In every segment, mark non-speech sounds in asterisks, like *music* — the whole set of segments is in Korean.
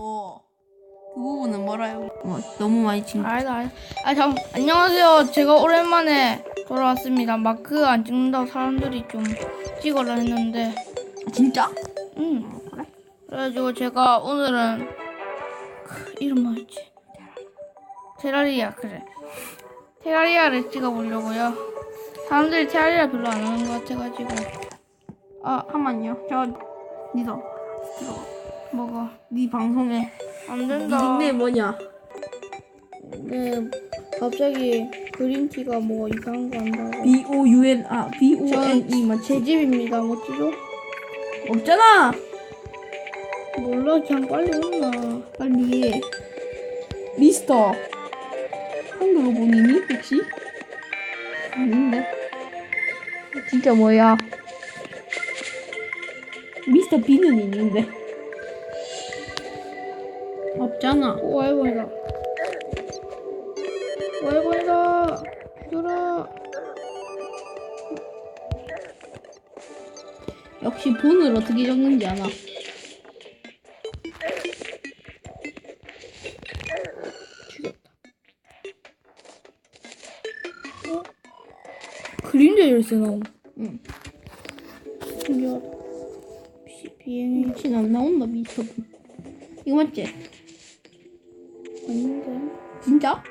어, 그 부분은 뭐라요? 어, 너무 많이 친. 알다 알다. 아, 참 안녕하세요. 제가 오랜만에 돌아왔습니다. 마크 안 찍는다고 사람들이 좀 찍어라 했는데, 진짜? 음. 그래? 그래가지고 제가 오늘은 그 이름 뭐였지? 테라리아 그래. 테라리아를 찍어보려고요. 사람들이 테라리아 별로 안 하는 것 같아가지고 아, 잠깐만요. 저, 니도. 들어가. 뭐가 니 방송에. 안니 된다. 닉네임 뭐냐? 네, 갑자기 그린티가 뭐 이상한 거 한다고. B-O-U-N, 아, B-O-N-E 맞지? 제 집입니다. 멋지죠? 없잖아! 몰라, 그냥 빨리 온나. 빨리. 미스터. 한글로 보이니, 혹시? 아닌데. 진짜 뭐야? 미스터 B는 있는데. 없잖아. 오, 와이번이다. 와이번이다. 죽여라. 역시 본을 어떻게 적는지 아나. 그림자 열쇠 나옴. 응. 신기하다. 비, 비행이 안 나온다, B. 이거 맞지? 아닌데. 진짜?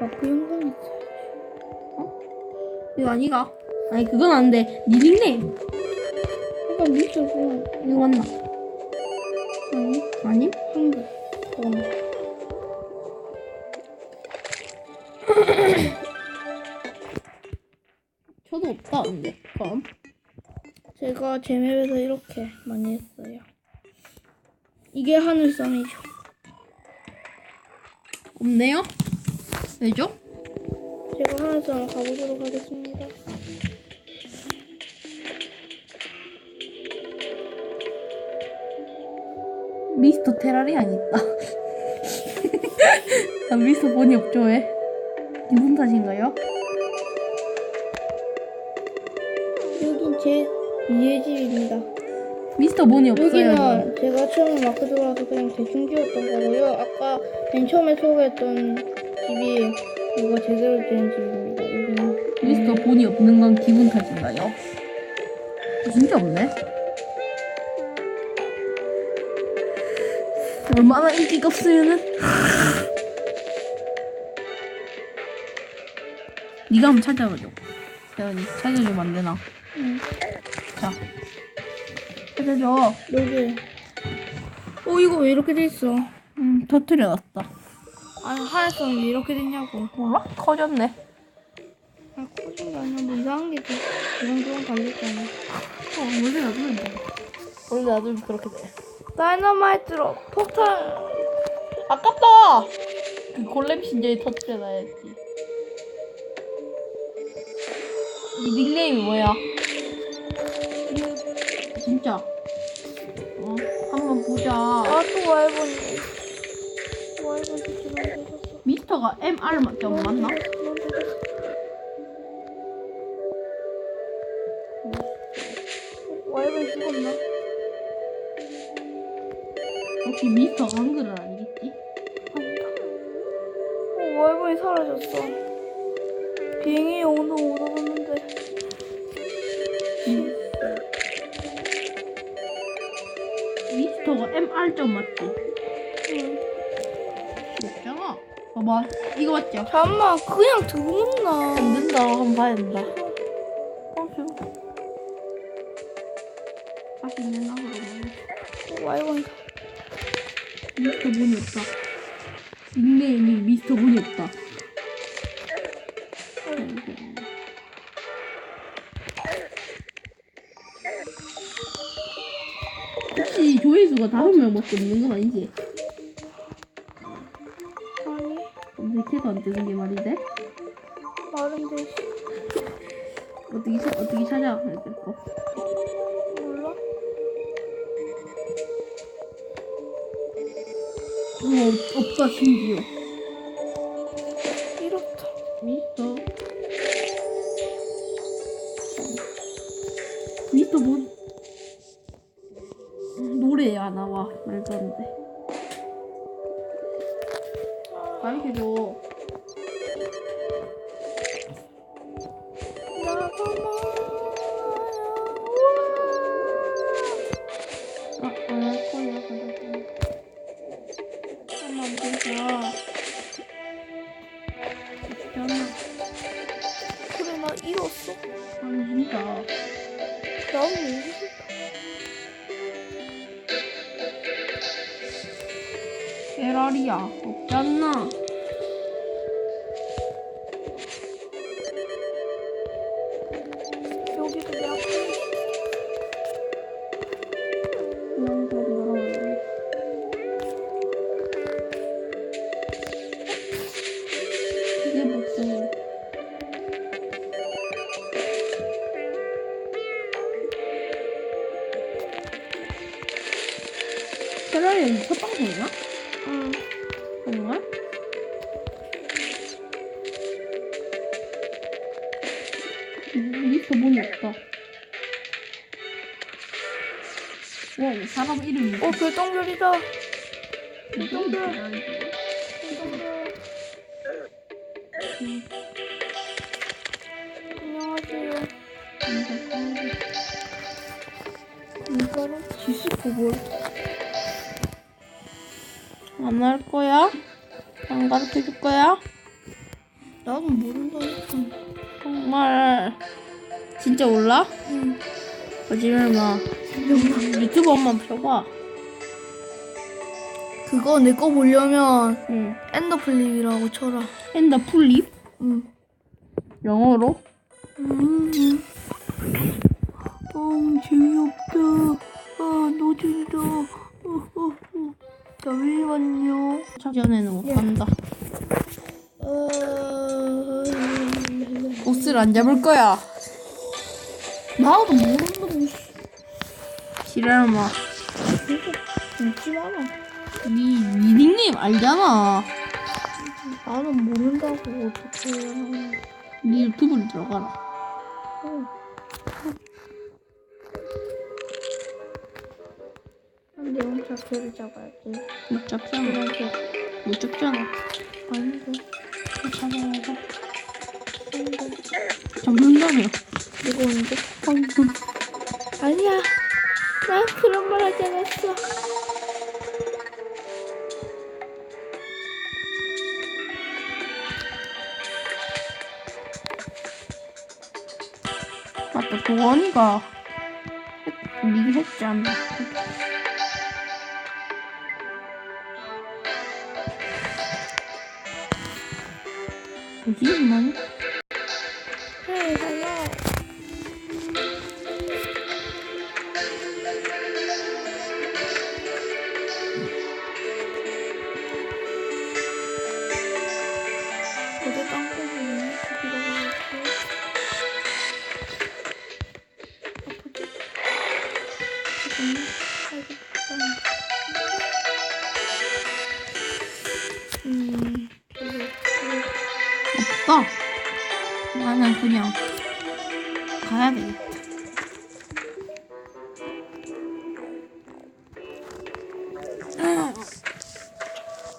마크 영상 있어. 이거 아니가? 아니, 그건 안 돼. 니 닉네임. 이거 미스고 이거 맞나? 아니 아니? 한글. 그건 *coughs* 저도 없다, 근데. 그럼. 제가 제 맵에서 이렇게 많이 했어요. 이게 하늘섬이죠. 없네요? 왜죠? 제가 하늘섬 가보도록 하겠습니다. 미스터 테라리안 있다. *laughs* 나 미스터 본이 없죠, 왜? 기분 탓인가요? 여긴 제 이의 집입니다. 미스터 본이 없어요. 여기는 제가 처음에 마크 들어와서 그냥 대충 지었던 거고요. 아까 맨 처음에 소개했던 집이 이거 제대로 지은 집입니다. 여기는 미스터 본이 없는 건 기분 탓인가요? 진짜 없네. 얼마나 인기가 없으면은 *laughs* 네가 한번 찾아보죠. 대현이 찾아주면 안 되나? 응. 자, 찾아줘. 여기 어 이거 왜 이렇게 돼 있어? 음, 터트려놨다. 아니 하늘섬이 왜 이렇게 됐냐고. 몰라? 커졌네. 아 커진 게 아니라 뭐 이상한 게 좀, 이런저런 달렸잖아. 어, 원래 놔두면 돼. 원래 놔두면 그렇게 돼. 다이너마이트로 폭탄. 아깝다! 그 골렘 신전이 터트려놔야지. 이 닉네임이 뭐야? 진짜. 어, 한번 보자. 아또 와이번이. 와이번 진짜 너무 늦었어. 미스터가 MR 맞죠? 맞나? 너무 늦었어. 와이번 죽었나? 혹시 미스터가 한글을 알겠지? 아니다. 어, 와이번이 사라졌어. 영도 못 얻었는 데. 미스터가 MR 점 맞지? 응. 없잖아. 봐봐. 이거 맞죠? 잠깐만, 그냥 들어온나. 안 된다. 한번 봐야 된다. 어, 저. 다시 내나 그러면. 와이번이 미스터 본이 없다. 닉네임이 미스터 본이 없다. 혹시 조회수가 다섯 명밖에 없는 건 아니지? 아니, 왜 캐도 안 뜨는 게 돼? 마른데 어떻게 차, 어떻게 찾아? 이렇게 거. 몰라? 어, 없- 없다 심지어. 이렇다. 미스터 노래야 나와 말도 안 돼. 가르쳐줘. 아, 나 잃었어. 아니, 진짜. 잃 었어. 깨라리 없다. 와, 이 사람 이름이 어 별똥별이다. 이름이야? 별똥별. 음. 안녕하세요. 이거 이거는 디스코볼. 안 할 거야? 안 가르쳐 줄 거야? 나도 모른다니까. 정말 진짜 몰라? 응. 거짓말 마. 유튜브 한번 펴봐. 그거 내 거 보려면 응. 엔더플립이라고 쳐라. 엔더 풀립? 응. 영어로? 음. 어, 재미없다. 아, 너 진짜. 어, 어, 어. 잠시만요. 전에는 못 간다. 어... 보스를 안 잡을 거야. 나도 모른다고. 지랄 마. 웃지 마라. 니, 니 닉네임 알잖아. 나는 모른다고 어떻게. 니 유튜브로 들어가라. 어. 내용 자체를 잡아야지. 못 잡잖아. 못 잡잖아. 아닌데. 잡아야지. 아닌데. 잡는다며. 언제? 방금. 아니야. 난 그런 말 하지 않았어. 맞다, 도원이가 니 했지 않나? 뭐지, 이만? 그냥 가야 되겠다.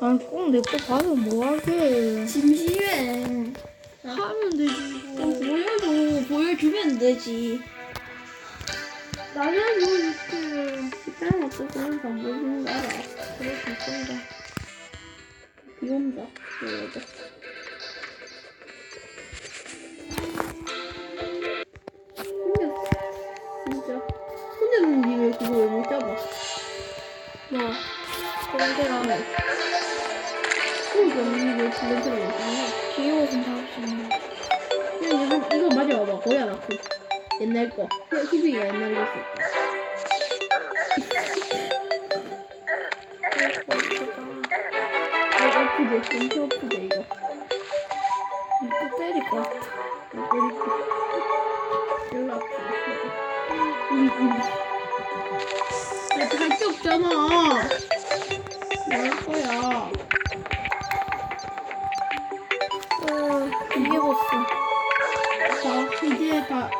아니 꼭내거 봐서 뭐하게 심심해. 하면 되지 좀 이거 보여줘. 보여주면 되지. 나는 뭐 이렇게 시간 없어 안 보여주는 거 알아. 그럴 수 있던데 비혼자. 보여줘. 뭐 그런 데랑 그러니까 니왜 블렌드를 못 잡냐? 귀여워서 있는 그냥 이거, 이거 맞아 봐봐. 거야, 나 그. 옛날 거. 희비가 옛날 거 거. 이거 아프지? 엄청 아프지, 이거. 이거 때릴 것 같아 이거 이렇게. 별로 아프지? 응, 응. 야, 할게 없잖아. 뭐할 거야? 어 이게 봤어 자, 이제 다,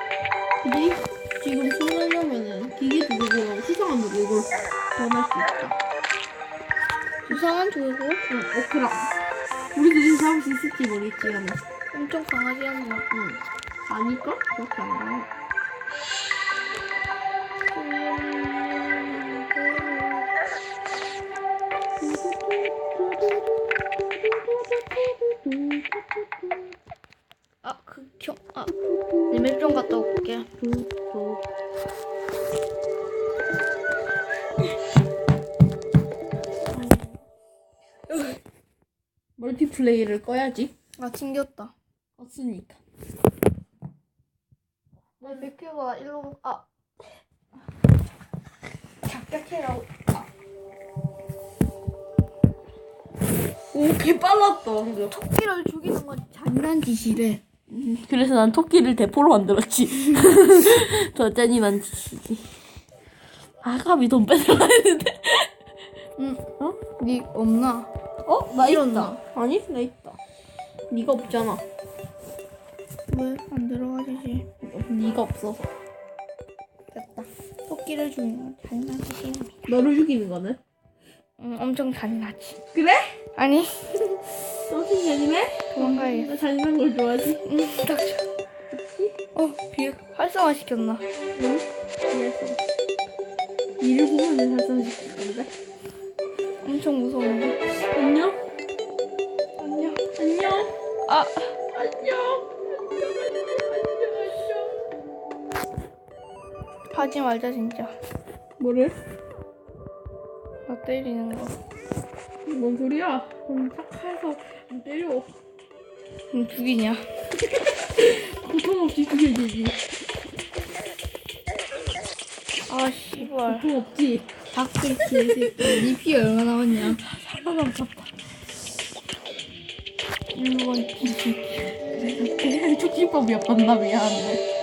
이제 지금 수면하면은 기계 두 개고 수상한 두 개고 더할수 있다. 이상한 돌고 응, 오크랑. 우리도 이제 잡을 수 있을지 모르겠지, 않아. 엄청 강하지 않나? 응. 아닐까? 그렇게 안 가. 아, 극혐. 아, 내맵좀 갔다 올게. 멀티플레이를 꺼야지. 아, 튕겼다. 껐으니까. 왜 백큐가 일로, 아. 작작해라. 오, 개 빨랐다, 방금. 토끼를 죽이는 건 잔인한 짓이래. 그래서 난 토끼를 대포로 만들었지. 더 잔인한 짓이지. 아가미 돈 뺏으려 했는데. 응. 어? 니 없나? 어? 나? 있다. 아니, 나 있다. 네가 없잖아. 왜 안 들어가지지? 네가 없어서. 됐다. 토끼를 죽이는 건 잔인한 짓입니다. 너를 죽이는 거는? 응, 엄청 잔인하지. 그래? 아니, 너무 잔인해? 도망가야겠어. 나 잔인한 걸 좋아하지. 응, 닥쳐. 어, 비에 활성화 시켰나? 응? 그래서. 니를 보면은 살상시킬 건데. 엄청 무서운데. 안녕? 안녕. 안녕? 아, 안녕? 안녕, 안녕, 안녕, 하지 말자, 진짜. 뭐를? 나 때리는 거. 뭔 소리야? 넌 착해서 안 때려. 응, 죽이냐? *laughs* 고통 없이 죽여주지. 아, 씨발. 고통 없지? 닭들 개새끼. 니피 얼마 남았냐? 살아남았다. 일로 와, 이 새끼. 그냥 촉진법이었단다, 미안한데.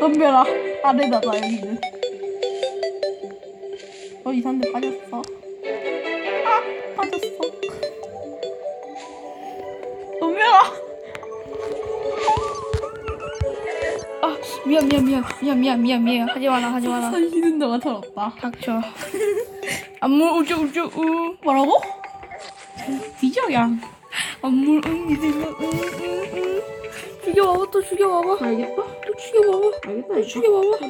덤벼라. 아래다다, 여기는. 어, 이상한데 빠졌어. 아, 빠졌어. 덤벼라. 아, 미안, 미안, 미안. 미안, 미안, 미안, 미안. 하지 마라, 하지 마라. 선 쉬는 동안 털었다. 닥쳐. 안물 우쭈 우쭈 우. 뭐라고? 비저야. 안물 응 이들면 응 응 응. 죽여봐봐, 또 죽여봐봐. 알겠다. 또 죽여봐봐. 알겠다. 또 죽여봐봐.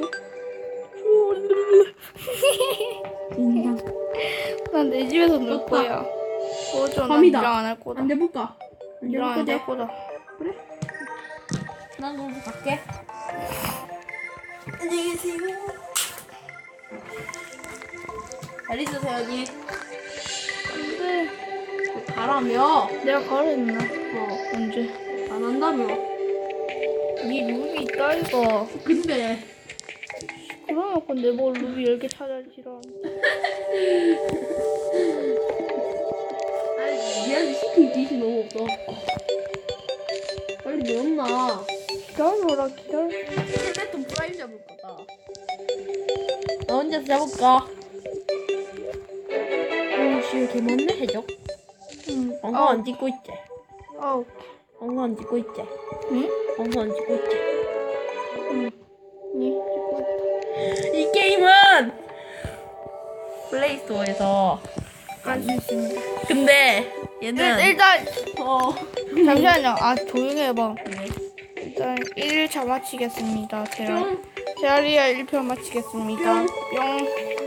인정. *laughs* 난내 집에서 놀. 거야. 꺼져, 난 밤이다. 니랑 안할 거다. 안 돼 볼까? 안 니랑 안 돼볼까? 할 거다. 그래? 난 너무 갈게. 안녕히 계세요. 잘 있으세요, 언니. 근데 가라며. 내가 가려했나? 어, 언제? 안 한다며. 니 루비 있다 이거. 근데, 그러놓고 내뭐 루비 10개 찾아지라. 아니, 니한테 시킨 짓이 너무 없어. 빨리 내었나? 기다려라, 기다려. 텔레톤 프라임 잡을 거다. 나 혼자 잡을까? 오씨, 개 많네, 해적. 응. 엉거 안 찍고 있지? 아우. 엉거 안 찍고 있지? 응? 엉거 안 찍고 있지? 응. 니 플레이스토어에서 있습니다. 근데 얘는 일, 일단 어 잠시만요. 아 조용히 해봐. 일단 1차 마치겠습니다. 제가 좀 제아리아 1편 마치겠습니다. 뿅.